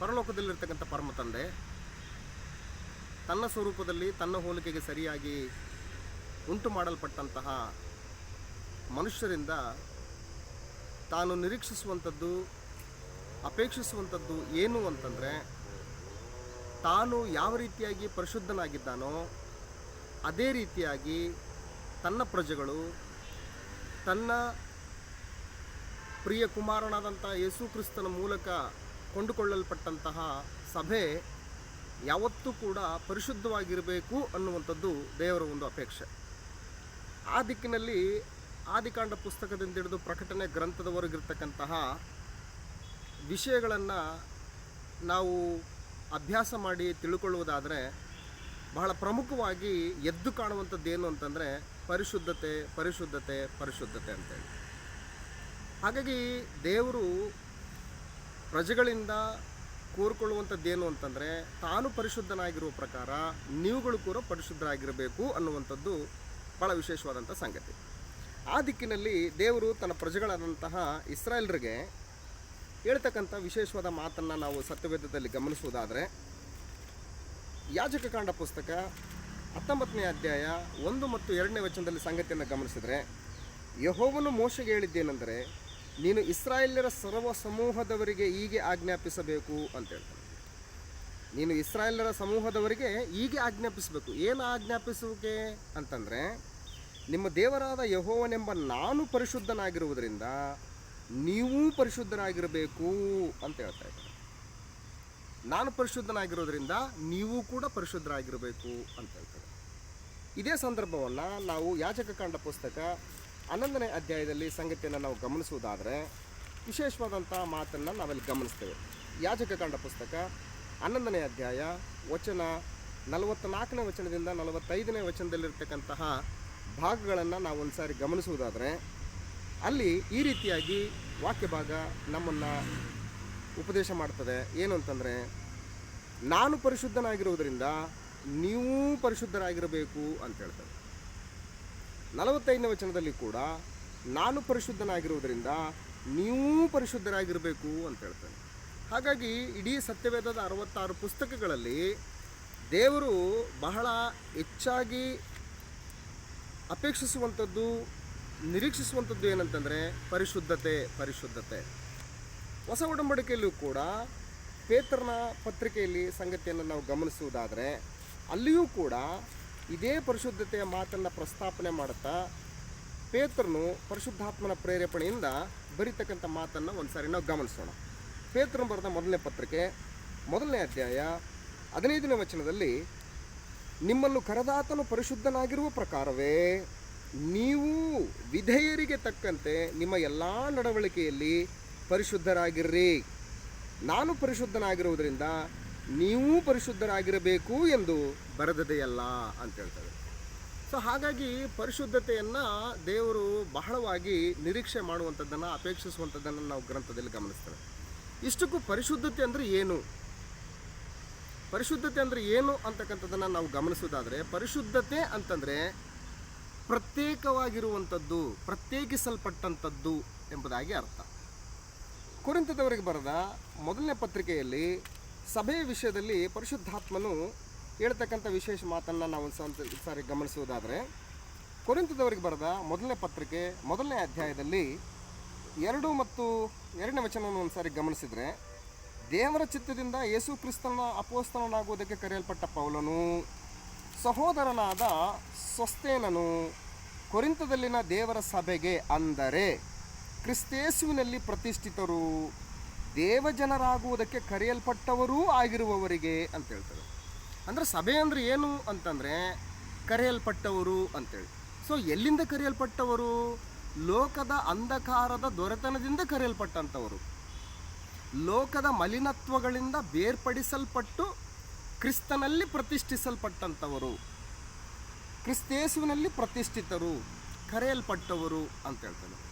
ಪರಲೋಕದಲ್ಲಿರ್ತಕ್ಕಂಥ ಪರಮ ತಂದೆ ತನ್ನ ಸ್ವರೂಪದಲ್ಲಿ ತನ್ನ ಹೋಲಿಕೆಗೆ ಸರಿಯಾಗಿ ಉಂಟು ಮಾಡಲ್ಪಟ್ಟಂತಹ ಮನುಷ್ಯರಿಂದ ತಾನು ನಿರೀಕ್ಷಿಸುವಂಥದ್ದು, ಅಪೇಕ್ಷಿಸುವಂಥದ್ದು ಏನು ಅಂತಂದರೆ, ತಾನು ಯಾವ ರೀತಿಯಾಗಿ ಪರಿಶುದ್ಧನಾಗಿದ್ದಾನೋ, ಅದೇ ರೀತಿಯಾಗಿ ತನ್ನ ಪ್ರಜೆಗಳು, ತನ್ನ ಪ್ರಿಯ ಕುಮಾರನಾದಂಥ ಯೇಸು ಕ್ರಿಸ್ತನ ಮೂಲಕ ಕೊಂಡುಕೊಳ್ಳಲ್ಪಟ್ಟಂತಹ ಸಭೆ ಯಾವತ್ತೂ ಕೂಡ ಪರಿಶುದ್ಧವಾಗಿರಬೇಕು ಅನ್ನುವಂಥದ್ದು ದೇವರ ಒಂದು ಅಪೇಕ್ಷೆ. ಆ ದಿಕ್ಕಿನಲ್ಲಿ ಆದಿಕಾಂಡ ಪುಸ್ತಕದಿಂದ ಹಿಡಿದು ಪ್ರಕಟಣೆ ಗ್ರಂಥದವರೆಗಿರ್ತಕ್ಕಂತಹ ವಿಷಯಗಳನ್ನು ನಾವು ಅಭ್ಯಾಸ ಮಾಡಿ ತಿಳ್ಕೊಳ್ಳುವುದಾದರೆ ಬಹಳ ಪ್ರಮುಖವಾಗಿ ಎದ್ದು ಕಾಣುವಂಥದ್ದು ಏನು ಅಂತಂದರೆ ಪರಿಶುದ್ಧತೆ ಪರಿಶುದ್ಧತೆ ಪರಿಶುದ್ಧತೆ ಅಂತೇಳಿ. ಹಾಗಾಗಿ ದೇವರು ಪ್ರಜೆಗಳಿಂದ ಕೋರ್ಕೊಳ್ಳುವಂಥದ್ದೇನು ಅಂತಂದರೆ ತಾನು ಪರಿಶುದ್ಧನಾಗಿರುವ ಪ್ರಕಾರ ನೀವುಗಳು ಕೂಡ ಪರಿಶುದ್ಧರಾಗಿರಬೇಕು ಅನ್ನುವಂಥದ್ದು ಭಾಳ ವಿಶೇಷವಾದಂಥ ಸಂಗತಿ. ಆ ದಿಕ್ಕಿನಲ್ಲಿ ದೇವರು ತನ್ನ ಪ್ರಜೆಗಳಾದಂತಹ ಇಸ್ರಾಯೇಲ್ರಿಗೆ ಹೇಳ್ತಕ್ಕಂಥ ವಿಶೇಷವಾದ ಮಾತನ್ನು ನಾವು ಸತ್ಯವೇದದಲ್ಲಿ ಗಮನಿಸುವುದಾದರೆ ಯಾಜಕಕಾಂಡ ಪುಸ್ತಕ ಹತ್ತೊಂಬತ್ತನೇ ಅಧ್ಯಾಯ ಒಂದು ಮತ್ತು ಎರಡನೇ ವಚನದಲ್ಲಿ ಸಂಗತಿಯನ್ನು ಗಮನಿಸಿದರೆ, ಯಹೋವನು ಮೋಶಗೆ ಹೇಳಿದ್ದೇನೆಂದರೆ ನೀನು ಇಸ್ರಾಯೇಲ್ಯರ ಸರ್ವ ಸಮೂಹದವರಿಗೆ ಹೀಗೆ ಆಜ್ಞಾಪಿಸಬೇಕು ಅಂತ ಹೇಳ್ತಾನೆ. ನೀನು ಇಸ್ರಾಯೇಲ್ಯರ ಸಮೂಹದವರಿಗೆ ಹೀಗೆ ಆಜ್ಞಾಪಿಸಬೇಕು. ಏನು ಆಜ್ಞಾಪಿಸುವಿಕೆ ಅಂತಂದರೆ, ನಿಮ್ಮ ದೇವರಾದ ಯಹೋವನೆಂಬ ನಾನು ಪರಿಶುದ್ಧನಾಗಿರುವುದರಿಂದ ನೀವೂ ಪರಿಶುದ್ಧನಾಗಿರಬೇಕು ಅಂತ ಹೇಳ್ತಾ ಇದ್ದಾರೆ ನಾನು ಪರಿಶುದ್ಧನಾಗಿರೋದ್ರಿಂದ ನೀವು ಕೂಡ ಪರಿಶುದ್ಧರಾಗಿರಬೇಕು ಅಂತ ಹೇಳ್ತಾರೆ ಇದೇ ಸಂದರ್ಭವನ್ನು ನಾವು ಯಾಚಕ ಕಾಂಡ ಪುಸ್ತಕ ಹನ್ನೊಂದನೇ ಅಧ್ಯಾಯದಲ್ಲಿ ಸಂಗತಿಯನ್ನು ನಾವು ಗಮನಿಸುವುದಾದರೆ ವಿಶೇಷವಾದಂಥ ಮಾತನ್ನು ನಾವಲ್ಲಿ ಗಮನಿಸ್ತೇವೆ. ಯಾಜಕಕಾಂಡ ಪುಸ್ತಕ, ಹನ್ನೊಂದನೇ ಅಧ್ಯಾಯ, ವಚನ ನಲವತ್ತ್ನಾಲ್ಕನೇ ವಚನದಿಂದ ನಲವತ್ತೈದನೇ ವಚನದಲ್ಲಿರ್ತಕ್ಕಂತಹ ಭಾಗಗಳನ್ನು ನಾವು ಒಂದು ಸಾರಿ ಗಮನಿಸುವುದಾದರೆ, ಅಲ್ಲಿ ಈ ರೀತಿಯಾಗಿ ವಾಕ್ಯ ಭಾಗ ನಮ್ಮನ್ನು ಉಪದೇಶ ಮಾಡ್ತದೆ. ಏನು ಅಂತಂದರೆ, ನಾನು ಪರಿಶುದ್ಧನಾಗಿರುವುದರಿಂದ ನೀವು ಪರಿಶುದ್ಧರಾಗಿರಬೇಕು ಅಂತ ಹೇಳ್ತಾರೆ ನಲವತ್ತೈದನೇ ವಚನದಲ್ಲಿ ಕೂಡ ನಾನು ಪರಿಶುದ್ಧನಾಗಿರುವುದರಿಂದ ನೀವು ಪರಿಶುದ್ಧರಾಗಿರಬೇಕು ಅಂತ ಹೇಳ್ತಾನೆ. ಹಾಗಾಗಿ ಇಡೀ ಸತ್ಯವೇದದ ಅರವತ್ತಾರು ಪುಸ್ತಕಗಳಲ್ಲಿ ದೇವರು ಬಹಳ ಹೆಚ್ಚಾಗಿ ಅಪೇಕ್ಷಿಸುವಂಥದ್ದು, ನಿರೀಕ್ಷಿಸುವಂಥದ್ದು ಏನಂತಂದರೆ ಪರಿಶುದ್ಧತೆ ಪರಿಶುದ್ಧತೆ. ಹೊಸ ಒಡಂಬಡಿಕೆಯಲ್ಲೂ ಕೂಡ ಪೇತ್ರನ ಪತ್ರಿಕೆಯಲ್ಲಿ ಸಂಗತಿಯನ್ನು ನಾವು ಗಮನಿಸುವುದಾದರೆ ಅಲ್ಲಿಯೂ ಕೂಡ ಇದೇ ಪರಿಶುದ್ಧತೆಯ ಮಾತನ್ನು ಪ್ರಸ್ತಾಪನೆ ಮಾಡುತ್ತಾ ಪೇತ್ರನು ಪರಿಶುದ್ಧಾತ್ಮನ ಪ್ರೇರೇಪಣೆಯಿಂದ ಬರೀತಕ್ಕಂಥ ಮಾತನ್ನು ಒಂದು ಸಾರಿ ನಾವು ಗಮನಿಸೋಣ. ಪೇತ್ರನು ಬರೆದ ಮೊದಲನೇ ಪತ್ರಿಕೆ, ಮೊದಲನೇ ಅಧ್ಯಾಯ, ಹದಿನೈದನೇ ವಚನದಲ್ಲಿ, ನಿಮ್ಮನ್ನು ಕರೆದಾತನು ಪರಿಶುದ್ಧನಾಗಿರುವ ಪ್ರಕಾರವೇ ನೀವು ವಿಧೇಯರಿಗೆ ತಕ್ಕಂತೆ ನಿಮ್ಮ ಎಲ್ಲ ನಡವಳಿಕೆಯಲ್ಲಿ ಪರಿಶುದ್ಧರಾಗಿರ್ರಿ. ನಾನು ಪರಿಶುದ್ಧನಾಗಿರುವುದರಿಂದ ನೀವು ಪರಿಶುದ್ಧರಾಗಿರಬೇಕು ಎಂದು ಬರೆದದೆಯಲ್ಲ ಅಂತ ಹೇಳ್ತಾರೆ. ಸೊ ಹಾಗಾಗಿ ಪರಿಶುದ್ಧತೆಯನ್ನು ದೇವರು ಬಹಳವಾಗಿ ನಿರೀಕ್ಷೆ ಮಾಡುವಂಥದ್ದನ್ನು, ಅಪೇಕ್ಷಿಸುವಂಥದ್ದನ್ನು ನಾವು ಗ್ರಂಥದಲ್ಲಿ ಗಮನಿಸ್ತೇವೆ. ಇಷ್ಟಕ್ಕೂ ಪರಿಶುದ್ಧತೆ ಅಂದರೆ ಏನು? ಪರಿಶುದ್ಧತೆ ಅಂದರೆ ಏನು ಅಂತಕ್ಕಂಥದ್ದನ್ನು ನಾವು ಗಮನಿಸೋದಾದರೆ, ಪರಿಶುದ್ಧತೆ ಅಂತಂದರೆ ಪ್ರತ್ಯೇಕವಾಗಿರುವಂಥದ್ದು, ಪ್ರತ್ಯೇಕಿಸಲ್ಪಟ್ಟಂಥದ್ದು ಎಂಬುದಾಗಿ ಅರ್ಥ. ಕುರಿತದವರಿಗೆ ಬರೆದ ಮೊದಲನೇ ಪತ್ರಿಕೆಯಲ್ಲಿ ಸಭೆಯ ವಿಷಯದಲ್ಲಿ ಪರಿಶುದ್ಧಾತ್ಮನು ಹೇಳ್ತಕ್ಕಂಥ ವಿಶೇಷ ಮಾತನ್ನು ನಾವು ಒಂದು ಸಾರಿ ಗಮನಿಸುವುದಾದರೆ ಕೊರಿಂತದವರಿಗೆ ಬರೆದ ಮೊದಲನೇ ಪತ್ರಿಕೆ, ಮೊದಲನೇ ಅಧ್ಯಾಯದಲ್ಲಿ ಎರಡು ಮತ್ತು ಎರಡನೇ ವಚನವನ್ನು ಒಂದು ಸಾರಿ ಗಮನಿಸಿದರೆ, ದೇವರ ಚಿತ್ತದಿಂದ ಯೇಸು ಕ್ರಿಸ್ತನ ಅಪೋಸ್ತನನಾಗುವುದಕ್ಕೆ ಕರೆಯಲ್ಪಟ್ಟ ಪೌಲನು, ಸಹೋದರನಾದ ಸ್ವಸ್ತೇನನು ಕೊರಿಂತದಲ್ಲಿನ ದೇವರ ಸಭೆಗೆ ಅಂದರೆ ಕ್ರಿಸ್ತೇಸುವಿನಲ್ಲಿ ಪ್ರತಿಷ್ಠಿತರು. ದೇವಜನರಾಗುವುದಕ್ಕೆ ಕರೆಯಲ್ಪಟ್ಟವರೂ ಆಗಿರುವವರಿಗೆ ಅಂತ ಹೇಳ್ತಾರೆ. ಅಂದರೆ ಸಭೆ ಅಂದರೆ ಏನು ಅಂತಂದರೆ ಕರೆಯಲ್ಪಟ್ಟವರು ಅಂತೇಳಿ. ಸೊ ಎಲ್ಲಿಂದ ಕರೆಯಲ್ಪಟ್ಟವರು? ಲೋಕದ ಅಂಧಕಾರದ ದೊರೆತನದಿಂದ ಕರೆಯಲ್ಪಟ್ಟಂಥವರು. ಲೋಕದ ಮಲಿನತ್ವಗಳಿಂದ ಬೇರ್ಪಡಿಸಲ್ಪಟ್ಟು ಕ್ರಿಸ್ತನಲ್ಲಿ ಪ್ರತಿಷ್ಠಿಸಲ್ಪಟ್ಟಂಥವರು. ಕ್ರಿಸ್ತೇಸುವಿನಲ್ಲಿ ಪ್ರತಿಷ್ಠಿತರು, ಕರೆಯಲ್ಪಟ್ಟವರು ಅಂತ ಹೇಳ್ತಾನೆ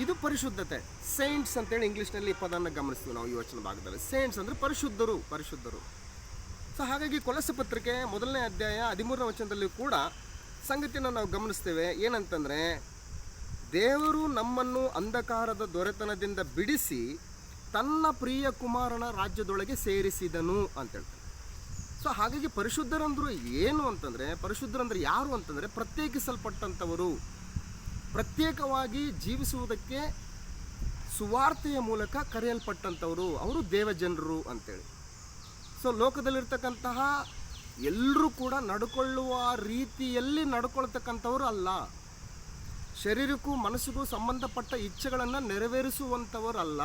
ಇದು ಪರಿಶುದ್ಧತೆ. ಸೈಂಟ್ಸ್ ಅಂತೇಳಿ ಇಂಗ್ಲೀಷ್ನಲ್ಲಿ ಪದನ ಗಮನಿಸ್ತೀವಿ ನಾವು ಈ ವಚನ ಭಾಗದಲ್ಲಿ. ಸೈಂಟ್ಸ್ ಅಂದರೆ ಪರಿಶುದ್ಧರು ಪರಿಶುದ್ಧರು. ಸೊ ಹಾಗಾಗಿ ಕೊಲಸ ಪತ್ರಿಕೆ ಮೊದಲನೇ ಅಧ್ಯಾಯ ಹದಿಮೂರನೇ ವಚನದಲ್ಲಿ ಕೂಡ ಸಂಗತಿಯನ್ನು ನಾವು ಗಮನಿಸ್ತೇವೆ. ಏನಂತಂದರೆ, ದೇವರು ನಮ್ಮನ್ನು ಅಂಧಕಾರದ ದೊರೆತನದಿಂದ ಬಿಡಿಸಿ ತನ್ನ ಪ್ರಿಯ ಕುಮಾರನ ರಾಜ್ಯದೊಳಗೆ ಸೇರಿಸಿದನು ಅಂತ ಹೇಳ್ತಾರೆ. ಸೊ ಹಾಗಾಗಿ ಪರಿಶುದ್ಧರಂದರು ಏನು ಅಂತಂದರೆ, ಪರಿಶುದ್ಧರಂದ್ರೆ ಯಾರು ಅಂತಂದರೆ ಪ್ರತ್ಯೇಕಿಸಲ್ಪಟ್ಟಂಥವರು ಪ್ರತ್ಯೇಕವಾಗಿ ಜೀವಿಸುವುದಕ್ಕೆ ಸುವಾರ್ತೆಯ ಮೂಲಕ ಕರೆಯಲ್ಪಟ್ಟಂಥವರು ಅವರು ದೇವಜನರು ಅಂತೇಳಿ. ಸೊ, ಲೋಕದಲ್ಲಿರ್ತಕ್ಕಂತಹ ಎಲ್ಲರೂ ಕೂಡ ನಡ್ಕೊಳ್ಳುವ ರೀತಿಯಲ್ಲಿ ನಡ್ಕೊಳ್ತಕ್ಕಂಥವ್ರು ಅಲ್ಲ. ಶರೀರಕ್ಕೂ ಮನಸ್ಸಿಗೂ ಸಂಬಂಧಪಟ್ಟ ಇಚ್ಛೆಗಳನ್ನು ನೆರವೇರಿಸುವಂಥವರಲ್ಲ.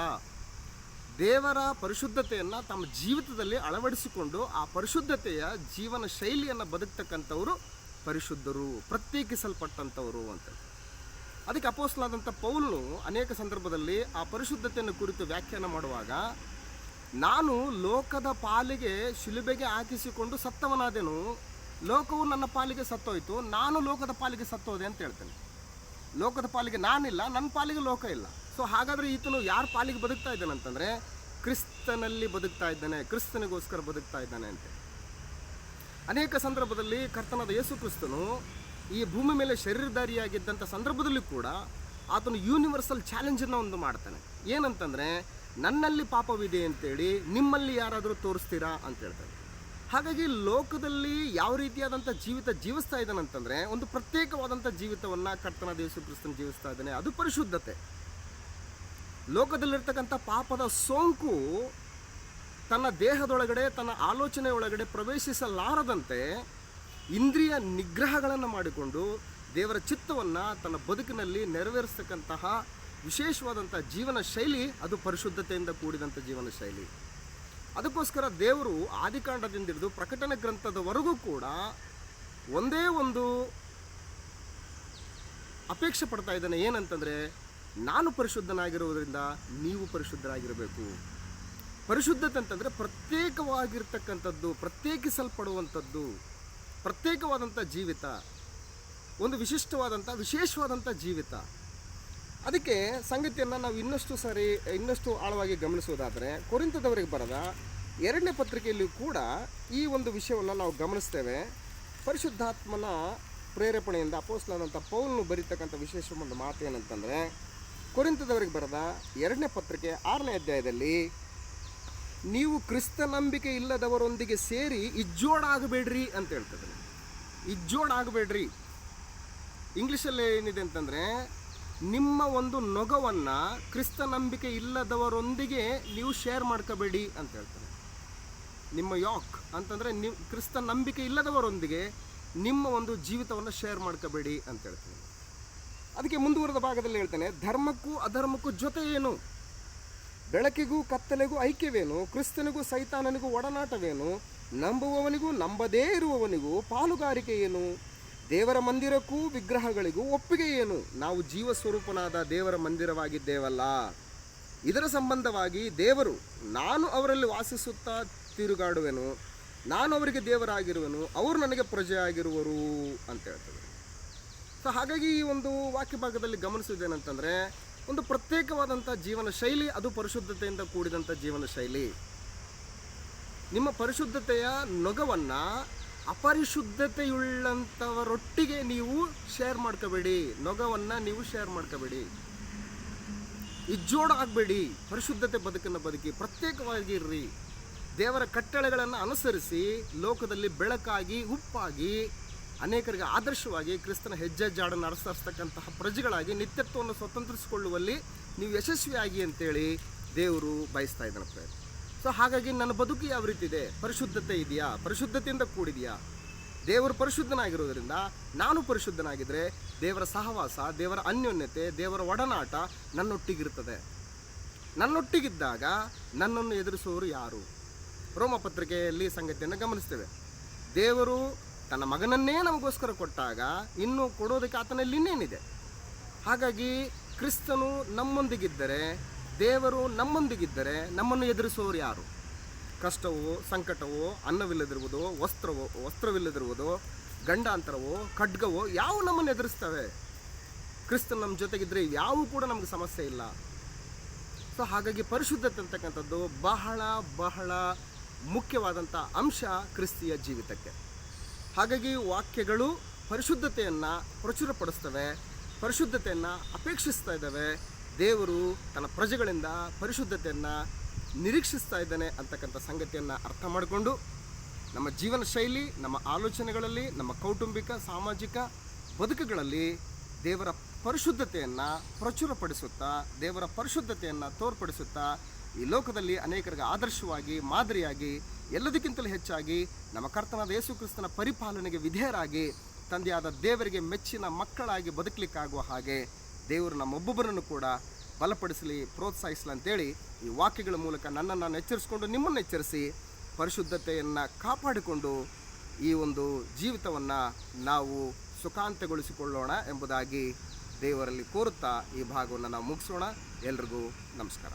ದೇವರ ಪರಿಶುದ್ಧತೆಯನ್ನು ತಮ್ಮ ಜೀವಿತದಲ್ಲಿ ಅಳವಡಿಸಿಕೊಂಡು ಆ ಪರಿಶುದ್ಧತೆಯ ಜೀವನ ಶೈಲಿಯನ್ನು ಬದುಕ್ತಕ್ಕಂಥವರು ಪರಿಶುದ್ಧರು, ಪ್ರತ್ಯೇಕಿಸಲ್ಪಟ್ಟಂಥವರು ಅಂತ ಅದಕ್ಕೆ ಅಪೋಸ್ಲಾದಂಥ ಪೌಲ್ನು ಅನೇಕ ಸಂದರ್ಭದಲ್ಲಿ ಆ ಪರಿಶುದ್ಧತೆಯನ್ನು ಕುರಿತು ವ್ಯಾಖ್ಯಾನ ಮಾಡುವಾಗ, ನಾನು ಲೋಕದ ಪಾಲಿಗೆ ಶಿಲುಬೆಗೆ ಹಾಕಿಸಿಕೊಂಡು ಸತ್ತವನಾದೆನು, ಲೋಕವು ನನ್ನ ಪಾಲಿಗೆ ಸತ್ತೋಯಿತು, ನಾನು ಲೋಕದ ಪಾಲಿಗೆ ಸತ್ತೋದೆ ಅಂತ ಹೇಳ್ತೇನೆ. ಲೋಕದ ಪಾಲಿಗೆ ನಾನಿಲ್ಲ, ನನ್ನ ಪಾಲಿಗೆ ಲೋಕ ಇಲ್ಲ. ಸೊ ಹಾಗಾದರೆ ಈತನು ಯಾರ ಪಾಲಿಗೆ ಬದುಕ್ತಾ ಇದ್ದಾನೆ ಅಂತಂದರೆ, ಕ್ರಿಸ್ತನಲ್ಲಿ ಬದುಕ್ತಾ ಇದ್ದಾನೆ, ಕ್ರಿಸ್ತನಿಗೋಸ್ಕರ ಬದುಕ್ತಾ ಇದ್ದಾನೆ ಅಂತ. ಅನೇಕ ಸಂದರ್ಭದಲ್ಲಿ ಕರ್ತನಾದ ಯೇಸು ಕ್ರಿಸ್ತನು ಈ ಭೂಮಿ ಮೇಲೆ ಶರೀರಧಾರಿಯಾಗಿದ್ದಂಥ ಸಂದರ್ಭದಲ್ಲಿ ಕೂಡ ಆತನು ಯೂನಿವರ್ಸಲ್ ಚಾಲೆಂಜನ್ನು ಒಂದು ಮಾಡ್ತಾನೆ. ಏನಂತಂದರೆ, ನನ್ನಲ್ಲಿ ಪಾಪವಿದೆ ಅಂತೇಳಿ ನಿಮ್ಮಲ್ಲಿ ಯಾರಾದರೂ ತೋರಿಸ್ತೀರಾ? ಅಂತ ಹೇಳ್ತಾನೆ. ಹಾಗಾಗಿ ಲೋಕದಲ್ಲಿ ಯಾವ ರೀತಿಯಾದಂಥ ಜೀವಿತ ಜೀವಿಸ್ತಾ ಇದ್ದಾನಂತಂದರೆ ಒಂದು ಪ್ರತ್ಯೇಕವಾದಂಥ ಜೀವಿತವನ್ನು ಕರ್ತನ ದೇವಸು ಕ್ರಿಸ್ತನ ಜೀವಿಸ್ತಾ ಇದ್ದಾನೆ. ಅದು ಪರಿಶುದ್ಧತೆ. ಲೋಕದಲ್ಲಿರ್ತಕ್ಕಂಥ ಪಾಪದ ಸೋಂಕು ತನ್ನ ದೇಹದೊಳಗಡೆ, ತನ್ನ ಆಲೋಚನೆ ಒಳಗಡೆ ಪ್ರವೇಶಿಸಲಾರದಂತೆ ಇಂದ್ರಿಯ ನಿಗ್ರಹಗಳನ್ನು ಮಾಡಿಕೊಂಡು ದೇವರ ಚಿತ್ತವನ್ನು ತನ್ನ ಬದುಕಿನಲ್ಲಿ ನೆರವೇರಿಸ್ತಕ್ಕಂತಹ ವಿಶೇಷವಾದಂಥ ಜೀವನ ಶೈಲಿ ಅದು ಪರಿಶುದ್ಧತೆಯಿಂದ ಕೂಡಿದಂಥ ಜೀವನ ಶೈಲಿ. ಅದಕ್ಕೋಸ್ಕರ ದೇವರು ಆದಿಕಾಂಡದಿಂದ ಹಿಡಿದು ಪ್ರಕಟಣೆ ಗ್ರಂಥದವರೆಗೂ ಕೂಡ ಒಂದೇ ಒಂದು ಅಪೇಕ್ಷೆ ಪಡ್ತಾ ಇದ್ದಾನೆ. ಏನಂತಂದರೆ, ನಾನು ಪರಿಶುದ್ಧನಾಗಿರುವುದರಿಂದ ನೀವು ಪರಿಶುದ್ಧರಾಗಿರಬೇಕು. ಪರಿಶುದ್ಧತೆ ಅಂತಂದರೆ ಪ್ರತ್ಯೇಕವಾಗಿರ್ತಕ್ಕಂಥದ್ದು, ಪ್ರತ್ಯೇಕಿಸಲ್ಪಡುವಂಥದ್ದು. ಪ್ರತ್ಯೇಕವಾದಂಥ ಜೀವಿತ, ಒಂದು ವಿಶಿಷ್ಟವಾದಂಥ, ವಿಶೇಷವಾದಂಥ ಜೀವಿತ. ಅದಕ್ಕೆ ಸಂಗತಿಯನ್ನು ನಾವು ಇನ್ನಷ್ಟು ಸಾರಿ, ಇನ್ನಷ್ಟು ಆಳವಾಗಿ ಗಮನಿಸುವುದಾದರೆ ಕೊರಿಂತದವರಿಗೆ ಬರದ ಎರಡನೇ ಪತ್ರಿಕೆಯಲ್ಲಿಯೂ ಕೂಡ ಈ ಒಂದು ವಿಷಯವನ್ನು ನಾವು ಗಮನಿಸ್ತೇವೆ. ಪರಿಶುದ್ಧಾತ್ಮನ ಪ್ರೇರೇಪಣೆಯಿಂದ ಅಪೋಸ್ಲಾದಂಥ ಪೌಲ್ನು ಬರೀತಕ್ಕಂಥ ವಿಶೇಷ ಒಂದು ಮಾತು ಏನಂತಂದರೆ ಕೊರಿಂತದವರಿಗೆ ಬರೆದ ಎರಡನೇ ಪತ್ರಿಕೆ ಆರನೇ ಅಧ್ಯಾಯದಲ್ಲಿ ನೀವು ಕ್ರಿಸ್ತ ನಂಬಿಕೆ ಇಲ್ಲದವರೊಂದಿಗೆ ಸೇರಿ ಇಜ್ಜೋಡಾಗಬೇಡ್ರಿ ಅಂತ ಹೇಳ್ತದೆ. ಇಜ್ಜೋಡಾಗಬೇಡ್ರಿ. ಇಂಗ್ಲೀಷಲ್ಲಿ ಏನಿದೆ ಅಂತಂದರೆ, ನಿಮ್ಮ ಒಂದು ನೊಗವನ್ನು ಕ್ರಿಸ್ತ ನಂಬಿಕೆ ಇಲ್ಲದವರೊಂದಿಗೆ ನೀವು ಶೇರ್ ಮಾಡ್ಕೋಬೇಡಿ ಅಂತ ಹೇಳ್ತಾರೆ. ನಿಮ್ಮ ಯಾಕ್ ಅಂತಂದರೆ ನೀವು ಕ್ರಿಸ್ತ ನಂಬಿಕೆ ಇಲ್ಲದವರೊಂದಿಗೆ ನಿಮ್ಮ ಒಂದು ಜೀವಿತವನ್ನು ಶೇರ್ ಮಾಡ್ಕೋಬೇಡಿ ಅಂತ ಹೇಳ್ತೀನಿ. ಅದಕ್ಕೆ ಮುಂದುವರೆದ ಭಾಗದಲ್ಲಿ ಹೇಳ್ತೇನೆ, ಧರ್ಮಕ್ಕೂ ಅಧರ್ಮಕ್ಕೂ ಜೊತೆ ಏನು? ಬೆಳಕಿಗೂ ಕತ್ತಲೆಗೂ ಐಕ್ಯವೇನು? ಕ್ರಿಸ್ತನಿಗೂ ಸೈತಾನನಿಗೂ ಒಡನಾಟವೇನು? ನಂಬುವವನಿಗೂ ನಂಬದೇ ಇರುವವನಿಗೂ ಪಾಲುಗಾರಿಕೆ ಏನು? ದೇವರ ಮಂದಿರಕ್ಕೂ ವಿಗ್ರಹಗಳಿಗೂ ಒಪ್ಪಿಗೆ ಏನು? ನಾವು ಜೀವ ಸ್ವರೂಪನಾದ ದೇವರ ಮಂದಿರವಾಗಿದ್ದೇವಲ್ಲ. ಇದರ ಸಂಬಂಧವಾಗಿ ದೇವರು ನಾನು ಅವರಲ್ಲಿ ವಾಸಿಸುತ್ತಾ ತಿರುಗಾಡುವೆನು. ನಾನು ಅವರಿಗೆ ದೇವರಾಗಿರುವೆನು. ಅವರು ನನಗೆ ಪ್ರಜೆಯಾಗಿರುವರು ಅಂತ ಹೇಳ್ತದೆ. ಸೊ ಹಾಗಾಗಿ ಈ ಒಂದು ವಾಕ್ಯ ಭಾಗದಲ್ಲಿ ಗಮನಿಸುವುದೇನಂತಂದರೆ ಒಂದು ಪ್ರತ್ಯೇಕವಾದಂಥ ಜೀವನ ಶೈಲಿ, ಅದು ಪರಿಶುದ್ಧತೆಯಿಂದ ಕೂಡಿದಂಥ ಜೀವನ ಶೈಲಿ. ನಿಮ್ಮ ಪರಿಶುದ್ಧತೆಯ ನೊಗವನ್ನು ಅಪರಿಶುದ್ಧತೆಯುಳ್ಳಂಥವರೊಟ್ಟಿಗೆ ನೀವು ಶೇರ್ ಮಾಡ್ಕೋಬೇಡಿ. ನೊಗವನ್ನು ನೀವು ಶೇರ್ ಮಾಡ್ಕೋಬೇಡಿ. ಇಜ್ಜೋಡ ಆಗಬೇಡಿ. ಪರಿಶುದ್ಧತೆ ಬದುಕನ್ನು ಬದುಕಿ ಪ್ರತ್ಯೇಕವಾಗಿರ್ರಿ. ದೇವರ ಕಟ್ಟಳೆಗಳನ್ನು ಅನುಸರಿಸಿ, ಲೋಕದಲ್ಲಿ ಬೆಳಕಾಗಿ ಉಪ್ಪಾಗಿ ಅನೇಕರಿಗೆ ಆದರ್ಶವಾಗಿ ಕ್ರಿಸ್ತನ ಹೆಜ್ಜೆ ಜಾಡನ್ನು ಅನುಸರಿಸ್ತಕ್ಕಂತಹ ಪ್ರಜೆಗಳಾಗಿ ನಿತ್ಯತ್ವವನ್ನು ಸ್ವತಂತ್ರಿಸಿಕೊಳ್ಳುವಲ್ಲಿ ನೀವು ಯಶಸ್ವಿಯಾಗಿ ಅಂತೇಳಿ ದೇವರು ಬಯಸ್ತಾ ಇದ್ದಾನೆ ಸೊ ಹಾಗಾಗಿ ನನ್ನ ಬದುಕು ಯಾವ ರೀತಿ ಇದೆ? ಪರಿಶುದ್ಧತೆ ಇದೆಯಾ? ಪರಿಶುದ್ಧತೆಯಿಂದ ಕೂಡಿದೆಯಾ? ದೇವರು ಪರಿಶುದ್ಧನಾಗಿರೋದ್ರಿಂದ ನಾನು ಪರಿಶುದ್ಧನಾಗಿದ್ದರೆ ದೇವರ ಸಹವಾಸ, ದೇವರ ಅನ್ಯೋನ್ಯತೆ, ದೇವರ ಒಡನಾಟ ನನ್ನೊಟ್ಟಿಗಿರ್ತದೆ. ನನ್ನೊಟ್ಟಿಗಿದ್ದಾಗ ನನ್ನನ್ನು ಎದುರಿಸುವವರು ಯಾರು? ರೋಮ ಪತ್ರಿಕೆಯಲ್ಲಿ ಸಂಗತಿಯನ್ನು ಗಮನಿಸ್ತೇವೆ. ದೇವರು ತನ್ನ ಮಗನನ್ನೇ ನಮಗೋಸ್ಕರ ಕೊಟ್ಟಾಗ ಇನ್ನು ಕೊಡೋದಕ್ಕೆ ಆತನಲ್ಲಿ ಇನ್ನೇನಿದೆ? ಹಾಗಾಗಿ ಕ್ರಿಸ್ತನು ನಮ್ಮೊಂದಿಗಿದ್ದರೆ, ದೇವರು ನಮ್ಮೊಂದಿಗಿದ್ದರೆ ನಮ್ಮನ್ನು ಎದುರಿಸುವವರು ಯಾರು? ಕಷ್ಟವೋ, ಸಂಕಟವೋ, ಅನ್ನವಿಲ್ಲದಿರುವುದು, ವಸ್ತ್ರವೋ, ವಸ್ತ್ರವಿಲ್ಲದಿರುವುದು, ಗಂಡಾಂತರವೋ, ಖಡ್ಗವೋ ಯಾವ ನಮ್ಮನ್ನು ಎದುರಿಸ್ತವೆ. ಕ್ರಿಸ್ತನ್ ನಮ್ಮ ಜೊತೆಗಿದ್ದರೆ ಯಾವ ಕೂಡ ನಮಗೆ ಸಮಸ್ಯೆ ಇಲ್ಲ. ಸೊ ಹಾಗಾಗಿ ಪರಿಶುದ್ಧತೆ ಅಂತಕ್ಕಂಥದ್ದು ಬಹಳ ಬಹಳ ಮುಖ್ಯವಾದಂಥ ಅಂಶ ಕ್ರಿಸ್ತಿಯ ಜೀವಿತಕ್ಕೆ. ಹಾಗಾಗಿ ವಾಕ್ಯಗಳು ಪರಿಶುದ್ಧತೆಯನ್ನು ಪ್ರಚುರಪಡಿಸ್ತವೆ, ಪರಿಶುದ್ಧತೆಯನ್ನು ಅಪೇಕ್ಷಿಸ್ತಾ ಇದ್ದಾವೆ. ದೇವರು ತನ್ನ ಪ್ರಜೆಗಳಿಂದ ಪರಿಶುದ್ಧತೆಯನ್ನು ನಿರೀಕ್ಷಿಸ್ತಾ ಇದ್ದಾನೆ ಅಂತಕ್ಕಂಥ ಸಂಗತಿಯನ್ನು ಅರ್ಥ ಮಾಡಿಕೊಂಡು ನಮ್ಮ ಜೀವನ ಶೈಲಿ, ನಮ್ಮ ಆಲೋಚನೆಗಳಲ್ಲಿ, ನಮ್ಮ ಕೌಟುಂಬಿಕ, ಸಾಮಾಜಿಕ ಬದುಕುಗಳಲ್ಲಿ ದೇವರ ಪರಿಶುದ್ಧತೆಯನ್ನು ಪ್ರಚುರಪಡಿಸುತ್ತಾ, ದೇವರ ಪರಿಶುದ್ಧತೆಯನ್ನು ತೋರ್ಪಡಿಸುತ್ತಾ ಈ ಲೋಕದಲ್ಲಿ ಅನೇಕರಿಗೆ ಆದರ್ಶವಾಗಿ, ಮಾದರಿಯಾಗಿ, ಎಲ್ಲದಕ್ಕಿಂತಲೂ ಹೆಚ್ಚಾಗಿ ನಮ್ಮ ಕರ್ತನಾದ ಯೇಸು ಕ್ರಿಸ್ತನ ಪರಿಪಾಲನೆಗೆ ವಿಧೇಯರಾಗಿ, ತಂದೆಯಾದ ದೇವರಿಗೆ ಮೆಚ್ಚಿನ ಮಕ್ಕಳಾಗಿ ಬದುಕಲಿಕ್ಕಾಗುವ ಹಾಗೆ ದೇವರು ನಮ್ಮೊಬ್ಬೊಬ್ಬರನ್ನು ಕೂಡ ಬಲಪಡಿಸಲಿ, ಪ್ರೋತ್ಸಾಹಿಸಲಿ ಅಂತೇಳಿ ಈ ವಾಕ್ಯಗಳ ಮೂಲಕ ನನ್ನನ್ನು ನಾನು ಎಚ್ಚರಿಸಿಕೊಂಡು ನಿಮ್ಮನ್ನು ಎಚ್ಚರಿಸಿ ಪರಿಶುದ್ಧತೆಯನ್ನು ಕಾಪಾಡಿಕೊಂಡು ಈ ಒಂದು ಜೀವಿತವನ್ನು ನಾವು ಸುಖಾಂತಗೊಳಿಸಿಕೊಳ್ಳೋಣ ಎಂಬುದಾಗಿ ದೇವರಲ್ಲಿ ಕೋರುತ್ತಾ ಈ ಭಾಗವನ್ನು ನಾವು ಮುಗಿಸೋಣ. ಎಲ್ರಿಗೂ ನಮಸ್ಕಾರ.